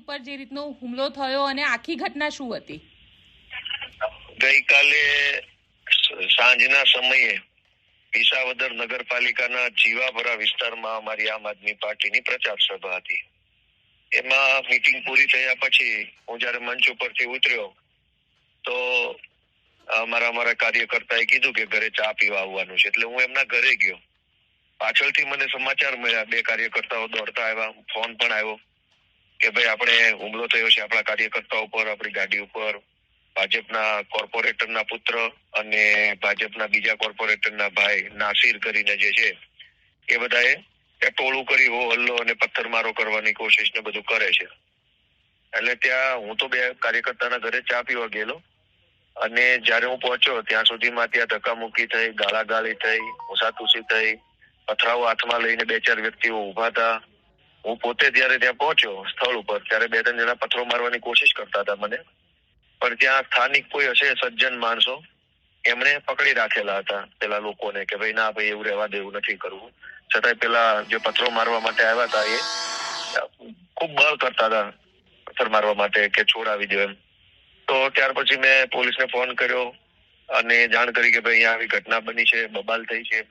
ઉપર જે રીતનો હુમલો થયો અને આખી ઘટના શું હતી? ગઈકાલે સાંજના સમયે વિસાવદર નગરપાલિકાના જીવાભરા વિસ્તારમાં અમારી આમ આદમી પાર્ટીની પ્રચાર સભા હતી. એમાં મીટિંગ પૂરી થયા પછી હું જયારે મંચ ઉપરથી ઉતર્યો, તો અમારા અમારા કાર્યકર્તાએ કીધું કે ઘરે ચા પીવા આવવાનું છે. એટલે હું એમના ઘરે ગયો. પાછળથી મને સમાચાર મળ્યા, બે કાર્યકર્તાઓ દોડતા આવ્યા, ફોન પણ આવ્યો. કે ભાઈ આપણે હુમલો થયો છે આપણા કાર્યકર્તાઓ ઉપર આપણી ગાડી ઉપર, ભાજપના કોર્પોરેટરના પુત્ર અને ભાજપના બીજા કોર્પોરેટરના ભાઈ નાસિર કરીને જે છે, એ બધાએ એ ટોળું કરી, હો, હલ્લો અને પથ્થરમારો કરવાની કોશિશ ને બધું કરે છે. એટલે ત્યાં હું તો બે કાર્યકર્તાના ઘરે ચા પીવા ગયેલો અને જ્યારે હું પહોંચ્યો ત્યાં સુધીમાં ત્યાં ધક્કામુક્કી થઈ, ગાળાગાળી થઈ ઉસાતુસી થઈ પથરાઓ હાથમાં લઈને બે ચાર વ્યક્તિઓ ઊભા હતા. હું પોતે જ્યારે ત્યાં પહોંચ્યો સ્થળ ઉપર, ત્યારે બે ત્રણ જણા પથ્થરો મારવાની કોશિશ કરતા હતા મને. પણ ત્યાં સ્થાનિક કોઈ હશે, સજ્જન માણસો, એમણે પકડી રાખેલા હતા પેલા લોકોને કે ભાઈ, ના ભાઈ, એવું રહેવા દેવું નથી કરવું. છતાંય પેલા જે પથ્થરો મારવા માટે આવ્યા હતા, એ ખૂબ બળ કરતા હતા પથ્થર મારવા માટે કે છોડાવી દો એમ. તો ત્યાર પછી મેં પોલીસને ફોન કર્યો અને જાણ કરી કે ભાઈ, અહીંયા આવી ઘટના બની છે, બબાલ થઈ છે.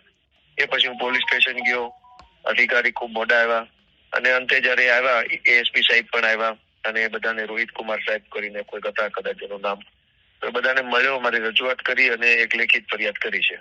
એ પછી હું પોલીસ સ્ટેશન ગયો. અધિકારી ખૂબ મોડા આવ્યા. અને અંતે જયારે આવ્યા એએસપી સાહેબ પણ આવ્યા અને બધાને રોહિત કુમાર સાહેબ કરીને કોઈ હતા કદાચ એનું નામ, તો બધાને મળ્યો મારી રજૂઆત કરી અને એક લેખિત ફરિયાદ કરી છે.